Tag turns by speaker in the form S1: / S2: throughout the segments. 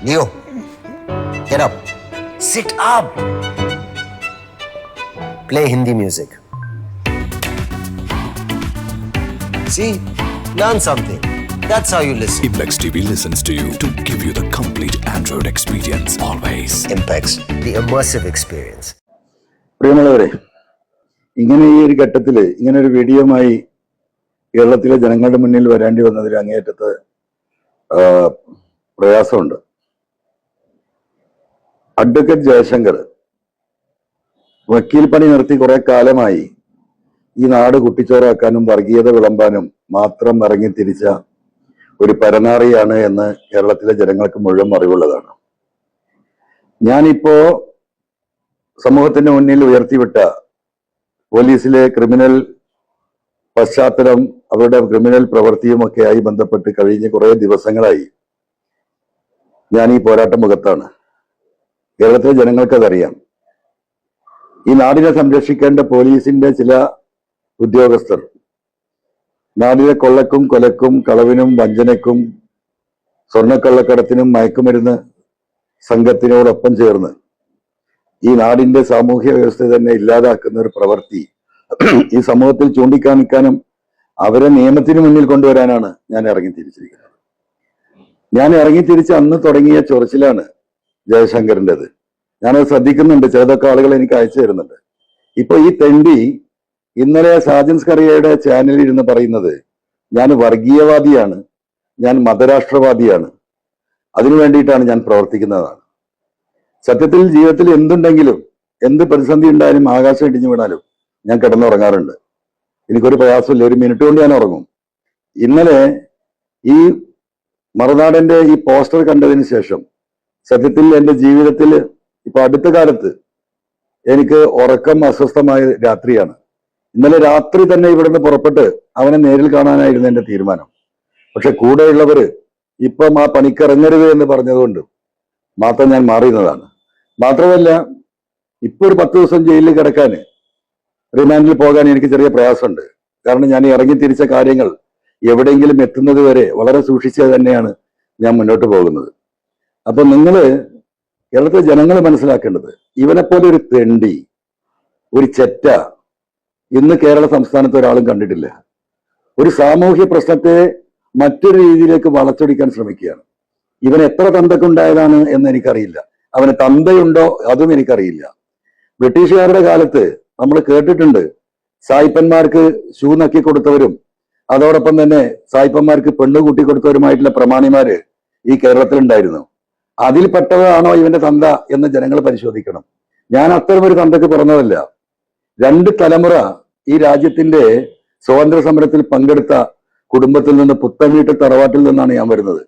S1: Leo, get up. Sit up. Play Hindi music. See, learn something. That's how you listen.
S2: Impex TV listens to you to give you the complete Android experience always.
S1: Impex, the immersive experience.
S3: പ്രിയമുള്ളവരെ ഇങ്ങനെ ഈ ഒരു ഘട്ടത്തിൽ ഇങ്ങനെ ഒരു വീഡിയോമായി കേരളത്തിലെ ജനങ്ങളുടെ മുന്നിൽ വരേണ്ടി വന്നതിൽ അങ്ങേയറ്റത്ത് പ്രയാസമുണ്ട് അഡ്വക്കേറ്റ് ജയശങ്കർ വക്കീൽ പണി നിർത്തി കുറെ കാലമായി ഈ നാട് കുട്ടിച്ചോറാക്കാനും വർഗീയത വിളമ്പാനും മാത്രം ഇറങ്ങി തിരിച്ച ഒരു പരനാറിയാണ് എന്ന് കേരളത്തിലെ ജനങ്ങൾക്ക് മുഴുവൻ അറിവുള്ളതാണ്. ഞാനിപ്പോ സമൂഹത്തിന്റെ മുന്നിൽ ഉയർത്തിവിട്ട പോലീസിലെ ക്രിമിനൽ പശ്ചാത്തലം അവരുടെ ക്രിമിനൽ പ്രവൃത്തിയുമൊക്കെയായി ബന്ധപ്പെട്ട് കഴിഞ്ഞ കുറേ ദിവസങ്ങളായി ഞാൻ ഈ പോരാട്ട മുഖത്താണ്. കേരളത്തിലെ ജനങ്ങൾക്കതറിയാം ഈ നാടിനെ സംരക്ഷിക്കേണ്ട പോലീസിന്റെ ചില ഉദ്യോഗസ്ഥർ നാടിനെ കൊള്ളക്കും കൊലക്കും കളവിനും വഞ്ചനക്കും സ്വർണക്കള്ളക്കടത്തിനും മയക്കുമരുന്ന് സംഘത്തിനോടൊപ്പം ചേർന്ന് ഈ നാടിന്റെ സാമൂഹ്യ വ്യവസ്ഥ തന്നെ ഇല്ലാതാക്കുന്ന ഒരു പ്രവൃത്തി ഈ സമൂഹത്തിൽ ചൂണ്ടിക്കാണിക്കാനും അവരെ നിയമത്തിന് മുന്നിൽ കൊണ്ടുവരാനാണ് ഞാൻ ഇറങ്ങി തിരിച്ചിരിക്കുന്നത്. ഞാൻ ഇറങ്ങി തിരിച്ച് അന്ന് തുടങ്ങിയ ചൊറിച്ചിലാണ് ജയശങ്കറിന്റെത്. ഞാനത് ശ്രദ്ധിക്കുന്നുണ്ട് ചിലതൊക്കെ ആളുകൾ എനിക്ക് അയച്ചു തരുന്നുണ്ട്. ഇപ്പൊ ഈ തെണ്ടി ഇന്നലെ സാജൻസ് കറിയയുടെ ചാനലിൽ ഇരുന്ന് പറയുന്നത് ഞാൻ വർഗീയവാദിയാണ് ഞാൻ മതരാഷ്ട്രവാദിയാണ് അതിനു വേണ്ടിയിട്ടാണ് ഞാൻ പ്രവർത്തിക്കുന്നതാണ്. സത്യത്തിൽ ജീവിതത്തിൽ എന്തുണ്ടെങ്കിലും എന്ത് പ്രതിസന്ധി ഉണ്ടായാലും ആകാശം ഇടിഞ്ഞു വീണാലും ഞാൻ കിടന്നുറങ്ങാറുണ്ട്. എനിക്കൊരു പ്രയാസമില്ല ഒരു മിനിറ്റ് കൊണ്ട് ഞാൻ ഉറങ്ങും. ഇന്നലെ ഈ മറുനാടന്റെ ഈ പോസ്റ്റർ കണ്ടതിന് ശേഷം സത്യത്തിൽ എന്റെ ജീവിതത്തിൽ ഇപ്പൊ അടുത്ത കാലത്ത് എനിക്ക് ഉറക്കം അസ്വസ്ഥമായ രാത്രിയാണ്. ഇന്നലെ രാത്രി തന്നെ ഇവിടുന്ന് പുറപ്പെട്ട് അവനെ നേരിൽ കാണാനായിരുന്നു എന്റെ തീരുമാനം. പക്ഷെ കൂടെയുള്ളവര് ഇപ്പം ആ പണിക്കിറങ്ങരുത് എന്ന് പറഞ്ഞതുകൊണ്ട് മാത്രം ഞാൻ മാറിയുന്നതാണ് മാത്രമല്ല ഇപ്പൊ ഒരു പത്ത് ദിവസം ജയിലിൽ കിടക്കാൻ റിമാൻഡിൽ പോകാൻ എനിക്ക് ചെറിയ പ്രയാസമുണ്ട്. കാരണം ഞാൻ ഇറങ്ങി തിരിച്ച കാര്യങ്ങൾ എവിടെയെങ്കിലും എത്തുന്നത് വരെ വളരെ സൂക്ഷിച്ച് തന്നെയാണ് ഞാൻ മുന്നോട്ട് പോകുന്നത്. അപ്പൊ നിങ്ങൾ കേരളത്തിലെ ജനങ്ങൾ മനസ്സിലാക്കേണ്ടത് ഇവനെപ്പോലെ ഒരു തെണ്ടി ഒരു ചെറ്റ ഇന്ന് കേരള സംസ്ഥാനത്ത് ഒരാളും കണ്ടിട്ടില്ല. ഒരു സാമൂഹ്യ പ്രശ്നത്തെ മറ്റൊരു രീതിയിലേക്ക് വളച്ചൊടിക്കാൻ ശ്രമിക്കുകയാണ്. ഇവൻ എത്ര തന്തക്കുണ്ടായതാണ് എന്ന് എനിക്കറിയില്ല. അവന് തന്തയുണ്ടോ അതും എനിക്കറിയില്ല. ബ്രിട്ടീഷുകാരുടെ കാലത്ത് നമ്മൾ കേട്ടിട്ടുണ്ട് സായിപ്പന്മാർക്ക് ഷൂ നക്കി കൊടുത്തവരും അതോടൊപ്പം തന്നെ സായിപ്പന്മാർക്ക് പെണ്ണ് കൂട്ടി കൊടുത്തവരുമായിട്ടുള്ള പ്രമാണിമാര് ഈ കേരളത്തിലുണ്ടായിരുന്നു. അതിൽപ്പെട്ടതാണോ ഇവന്റെ തന്ത എന്ന് ജനങ്ങൾ പരിശോധിക്കണം. ഞാൻ അത്തരം ഒരു തന്തക്ക് പിറന്നതല്ല. രണ്ട് തലമുറ ഈ രാജ്യത്തിന്റെ സ്വാതന്ത്ര്യ സമരത്തിൽ പങ്കെടുത്ത കുടുംബത്തിൽ നിന്ന് പുത്തൻവീട്ട് തറവാട്ടിൽ നിന്നാണ് ഞാൻ വരുന്നത്.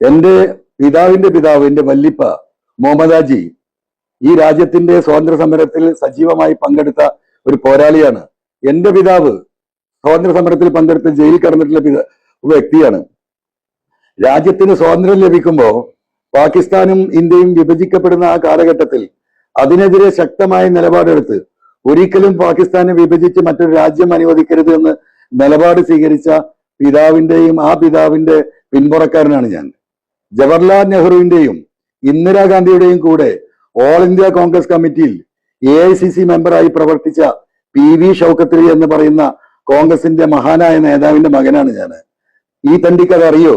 S3: എന്റെ പിതാവിന്റെ പിതാവ് എന്റെ വല്ലിപ്പ മുഹമ്മദാജി ഈ രാജ്യത്തിന്റെ സ്വാതന്ത്ര്യ സമരത്തിൽ സജീവമായി പങ്കെടുത്ത ഒരു പോരാളിയാണ്. എന്റെ പിതാവ് സ്വാതന്ത്ര്യ സമരത്തിൽ പങ്കെടുത്ത് ജയിലിൽ കടന്നിട്ടുള്ള വ്യക്തിയാണ്. രാജ്യത്തിന് സ്വാതന്ത്ര്യം ലഭിക്കുമ്പോൾ പാകിസ്ഥാനും ഇന്ത്യയും വിഭജിക്കപ്പെടുന്ന ആ കാലഘട്ടത്തിൽ അതിനെതിരെ ശക്തമായ നിലപാടെടുത്ത് ഒരിക്കലും പാകിസ്ഥാനെ വിഭജിച്ച് മറ്റൊരു രാജ്യം അനുവദിക്കരുത് എന്ന് നിലപാട് സ്വീകരിച്ച പിതാവിന്റെയും ആ പിതാവിന്റെ പിൻപുറക്കാരനാണ് ഞാൻ. ജവഹർലാൽ നെഹ്റുവിന്റെയും ഇന്ദിരാഗാന്ധിയുടെയും കൂടെ ഓൾ ഇന്ത്യ കോൺഗ്രസ് കമ്മിറ്റിയിൽ എ ഐ സി സി മെമ്പറായി പ്രവർത്തിച്ച പി വി ഷൌക്കത്രി എന്ന് പറയുന്ന കോൺഗ്രസിന്റെ മഹാനായ നേതാവിന്റെ മകനാണ് ഞാൻ. ഈ തണ്ടിക്ക് അത് അറിയോ?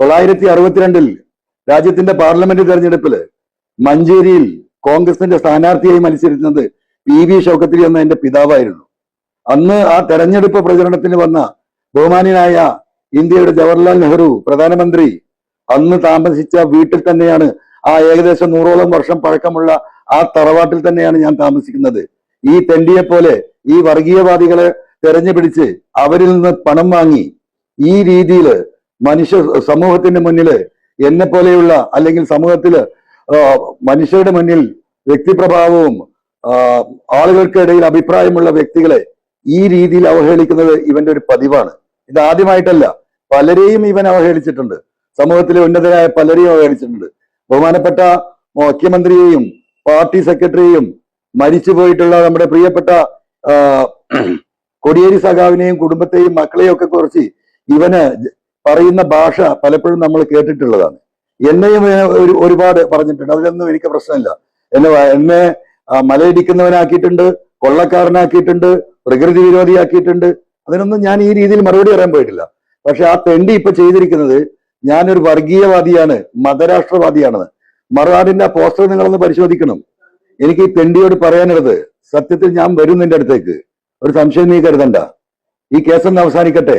S3: തൊള്ളായിരത്തി അറുപത്തിരണ്ടിൽ രാജ്യത്തിന്റെ പാർലമെന്റ് തെരഞ്ഞെടുപ്പിൽ മഞ്ചേരിയിൽ കോൺഗ്രസിന്റെ സ്ഥാനാർത്ഥിയായി മത്സരിക്കുന്നത് പി വി ഷൗക്കത്തിരി എന്ന എന്റെ പിതാവായിരുന്നു. അന്ന് ആ തെരഞ്ഞെടുപ്പ് പ്രചരണത്തിന് വന്ന ബഹുമാനിയായ ഇന്ത്യയുടെ ജവഹർലാൽ നെഹ്റു പ്രധാനമന്ത്രി അന്ന് താമസിച്ച വീട്ടിൽ തന്നെയാണ് ആ ഏകദേശം നൂറോളം വർഷം പഴക്കമുള്ള ആ തറവാട്ടിൽ തന്നെയാണ് ഞാൻ താമസിക്കുന്നത്. ഈ തെണ്ടിയെ പോലെ ഈ വർഗീയവാദികളെ തെരഞ്ഞു പിടിച്ച് അവരിൽ നിന്ന് പണം വാങ്ങി ഈ രീതിയിൽ മനുഷ്യ സമൂഹത്തിന്റെ മുന്നിൽ എന്നെ പോലെയുള്ള അല്ലെങ്കിൽ സമൂഹത്തിൽ ആ, മനുഷ്യരുടെ മുന്നിൽ വ്യക്തിപ്രഭാവവും ആളുകൾക്കിടയിൽ അഭിപ്രായമുള്ള വ്യക്തികളെ ഈ രീതിയിൽ അവഹേളിക്കുന്നത് ഇവന്റെ ഒരു പതിവാണ്. ഇത് ആദ്യമായിട്ടല്ല. പലരെയും ഇവൻ അവഹേളിച്ചിട്ടുണ്ട്. സമൂഹത്തിലെ ഉന്നതരായ പലരെയും അവഹേളിച്ചിട്ടുണ്ട്. ബഹുമാനപ്പെട്ട മുഖ്യമന്ത്രിയെയും പാർട്ടി സെക്രട്ടറിയെയും മരിച്ചു പോയിട്ടുള്ള നമ്മുടെ പ്രിയപ്പെട്ട കൊടിയേരി സഖാവിനെയും കുടുംബത്തെയും മക്കളെയും ഒക്കെ കുറിച്ച് ഇവന് പറയുന്ന ഭാഷ പലപ്പോഴും നമ്മൾ കേട്ടിട്ടുള്ളതാണ്. എന്നെയും ഒരു ഒരുപാട് പറഞ്ഞിട്ടുണ്ട്. അതിലൊന്നും എനിക്ക് പ്രശ്നമില്ല. എന്നെ എന്നെ മലയിടിക്കുന്നവനാക്കിയിട്ടുണ്ട് കൊള്ളക്കാരനാക്കിയിട്ടുണ്ട് പ്രകൃതി വിരോധിയാക്കിയിട്ടുണ്ട്. അതിനൊന്നും ഞാൻ ഈ രീതിയിൽ മറുപടി പറയാൻ പോയിട്ടില്ല. പക്ഷെ ആ തെണ്ടി ഇപ്പൊ ചെയ്തിരിക്കുന്നത് ഞാനൊരു വർഗീയവാദിയാണ് മതരാഷ്ട്രവാദിയാണെന്ന്. മറുനാടിന്റെ പോസ്റ്റർ നിങ്ങളൊന്ന് പരിശോധിക്കണം. എനിക്ക് ഈ തെണ്ടിയോട് പറയാനുള്ളത് സത്യത്തിൽ ഞാൻ വരും നിന്റെ അടുത്തേക്ക്. ഒരു സംശയം നീ കരുതണ്ട. ഈ കേസൊന്ന് അവസാനിക്കട്ടെ.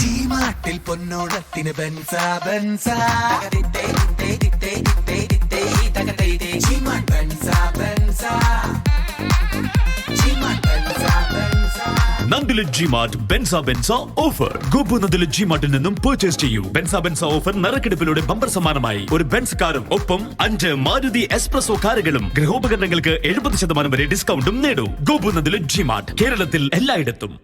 S4: ചീമാട്ടിൽ പൊന്നോടത്തിന് ബെൻസ ബെൻസ.
S5: ജിമാർട്ട് ഓഫർ ജിമാർട്ടിൽ നിന്നും പർച്ചേസ് ചെയ്യൂ. ഓഫർ നറുക്കെടുപ്പിലൂടെ ബമ്പർ സമ്മാനമായി. ഒരു ബെൻസ് കാറും ഒപ്പം അഞ്ച് മാരുതി എക്സ്പ്രസോ കാറുകളും ഗൃഹോപകരണങ്ങൾക്ക് എഴുപത് ശതമാനം വരെ ഡിസ്കൗണ്ടും നേടൂ. ഗോപു നന്ദിലെ ജിമാർട്ട് കേരളത്തിൽ എല്ലായിടത്തും.